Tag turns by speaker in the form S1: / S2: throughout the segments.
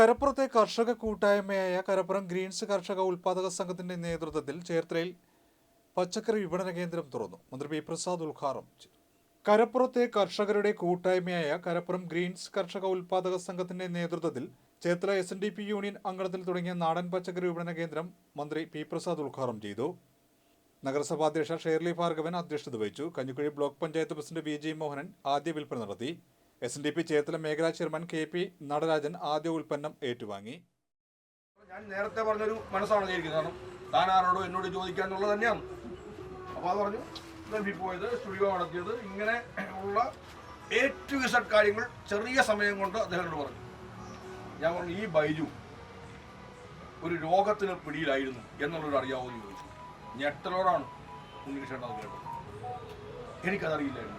S1: കരപ്പുറത്തെ കർഷക കൂട്ടായ്മയായ കരപ്പുറം ഗ്രീൻസ് കർഷക ഉൽപാദക സംഘത്തിന്റെ നേതൃത്വത്തിൽ ചേർത്തലയിൽ പച്ചക്കറി വിപണന കേന്ദ്രം തുറന്നു. മന്ത്രി പി. പ്രസാദ് ഉദ്ഘാടനം ചെയ്തു. കരപ്പുറത്തെ കർഷകരുടെ കൂട്ടായ്മയായ കരപ്പുറം ഗ്രീൻസ് കർഷക ഉൽപാദക സംഘത്തിന്റെ നേതൃത്വത്തിൽ Cherthala S N D P union അങ്കണത്തിൽ തുടങ്ങിയ നാടൻ പച്ചക്കറി വിപണന കേന്ദ്രം മന്ത്രി പി. പ്രസാദ് ഉദ്ഘാടനം ചെയ്തു. നഗരസഭാ അധ്യക്ഷ ഷേർലി ഭാർഗവൻ അധ്യക്ഷത വഹിച്ചു. Kanjikuzhi block panchayat president V. G. Mohanan ആദ്യ വിൽപ്പന നടത്തി. S N D P Cherthala മേഖലാ ചെയർമാൻ കെ പി നടരാജൻ ആദ്യ ഉൽപ്പന്നം ഏറ്റുവാങ്ങി.
S2: ഞാൻ നേരത്തെ പറഞ്ഞൊരു മനസ്സാണ് ചെയ്തിരിക്കുന്നത് കാരണം. താൻ ആരോടോ എന്നോട് ചോദിക്കാന്നുള്ളത് തന്നെയാണ്. അപ്പോൾ അത് പറഞ്ഞു ഗൾഫിൽ പോയത് സ്റ്റുഡിയോ നടത്തിയത് ഇങ്ങനെ ഉള്ള എ ടു ഇസഡ് കാര്യങ്ങൾ ചെറിയ സമയം കൊണ്ട് അദ്ദേഹത്തോട് പറഞ്ഞു. ഞാൻ പറഞ്ഞു ഈ ബൈജു ഒരു രോഗത്തിന് പിടിയിലായിരുന്നു എന്നുള്ളൊരു എന്ന് ചോദിച്ചു. ഞെട്ടലോടാണ് ഉണ്ണികൃഷ്ണൻ അത് കേട്ടത് എനിക്കതറിയില്ലായിരുന്നു.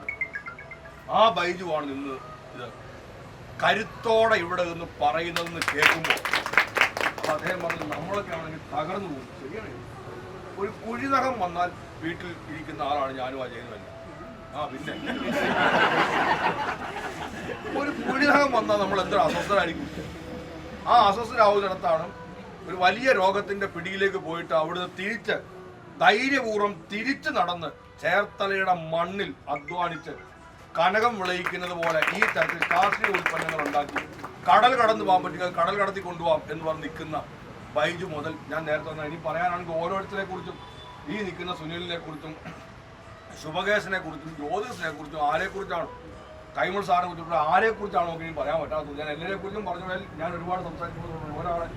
S2: ആ ബൈജുവാണ് നിന്ന് ഇത് കരുത്തോടെ ഇവിടെ നിന്ന് പറയുന്നതെന്ന് കേൾക്കുമ്പോൾ അപ്പൊ അദ്ദേഹം പറഞ്ഞു നമ്മളൊക്കെ ആണെങ്കിൽ തകർന്നു പോകും. ശരിയാണ്. ഒരു കുഴിനകം വന്നാൽ വീട്ടിൽ ഇരിക്കുന്ന ആളാണ് ഞാനും ചെയ്യുന്നതല്ല ആ പിന്നെ. ഒരു കുഴിനകം വന്നാൽ നമ്മൾ എത്ര അസ്വസ്ഥരായിരിക്കും. ആ അസ്വസ്ഥരാവുന്നിടത്താണ് ഒരു വലിയ രോഗത്തിന്റെ പിടിയിലേക്ക് പോയിട്ട് അവിടുന്ന് തിരിച്ച് ധൈര്യപൂർവം തിരിച്ചു നടന്ന് ചേർത്തലയുടെ മണ്ണിൽ അധ്വാനിച്ച് കനകം വിളയിക്കുന്നത് പോലെ ഈ തരത്തിൽ കാർഷിക ഉൽപ്പന്നങ്ങൾ ഉണ്ടാക്കി. കടൽ കടന്നു പോകാൻ പറ്റുക കടൽ കടത്തി കൊണ്ടുപോകാം എന്ന് പറഞ്ഞ് നിൽക്കുന്ന ബൈജു മുതൽ ഞാൻ നേരത്തെ വന്ന ഇനി പറയാനാണെങ്കിൽ ഓരോരുത്തരെ കുറിച്ചും ഈ നിൽക്കുന്ന സുനിലിനെ കുറിച്ചും ശുഭകേശനെ കുറിച്ചും ജ്യോതിസിനെ കുറിച്ചും ആരെക്കുറിച്ചാണ് കൈമൾ സാറിനെ കുറിച്ചും ആരെക്കുറിച്ചാണോ നമുക്ക് ഇനി പറയാൻ പറ്റാത്തത്. ഞാൻ എല്ലാവരെ കുറിച്ചും പറഞ്ഞാൽ ഞാൻ ഒരുപാട് സംസാരിക്കുന്നത് ഒരാളെ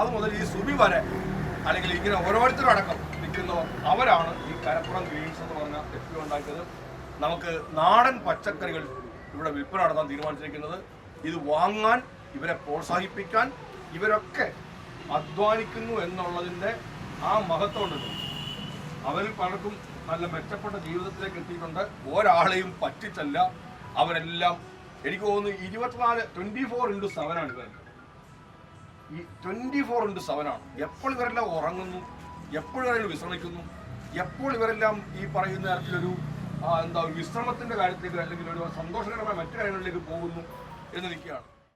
S2: അത് മുതൽ ഈ സുബി വരെ അല്ലെങ്കിൽ ഇങ്ങനെ ഓരോരുത്തരും അടക്കം നിൽക്കുന്നവർ അവരാണ് ഈ കരപ്പുറം ഗ്രീൻസ് എന്ന് പറഞ്ഞ എഫ് ഉണ്ടാക്കിയത്. നമുക്ക് നാടൻ പച്ചക്കറികൾ ഇവിടെ വിൽപ്പന നടത്താൻ തീരുമാനിച്ചിരിക്കുന്നത്. ഇത് വാങ്ങാൻ ഇവരെ പ്രോത്സാഹിപ്പിക്കാൻ ഇവരൊക്കെ അധ്വാനിക്കുന്നു എന്നുള്ളതിന്റെ ആ മഹത്വം ഉണ്ടല്ലോ. അവരിൽ പലർക്കും നല്ല മെച്ചപ്പെട്ട ജീവിതത്തിലേക്ക് എത്തിയിട്ടുണ്ട്. ഒരാളെയും പറ്റിച്ചല്ല. അവരെല്ലാം എനിക്ക് തോന്നുന്നു ഇരുപത്തിനാല് ട്വന്റി ഫോർ ഇന്റു സെവനാണ് ഇവർ. ഈ ട്വന്റി ഫോർ ഇന്റു സെവനാണ് എപ്പോൾ ഇവരെല്ലാം ഉറങ്ങുന്നു? എപ്പോൾ ഇവരെല്ലാം വിശ്രമിക്കുന്നു? എപ്പോൾ ഇവരെല്ലാം ഈ പറയുന്ന തരത്തിലൊരു എന്താ ഒരു വിശ്രമത്തിന്റെ കാര്യത്തിലേക്ക് അല്ലെങ്കിൽ ഒരു സന്തോഷകരമായ മറ്റു കാര്യങ്ങളിലേക്ക് പോകുന്നു എന്ന് നിൽക്കുകയാണ്.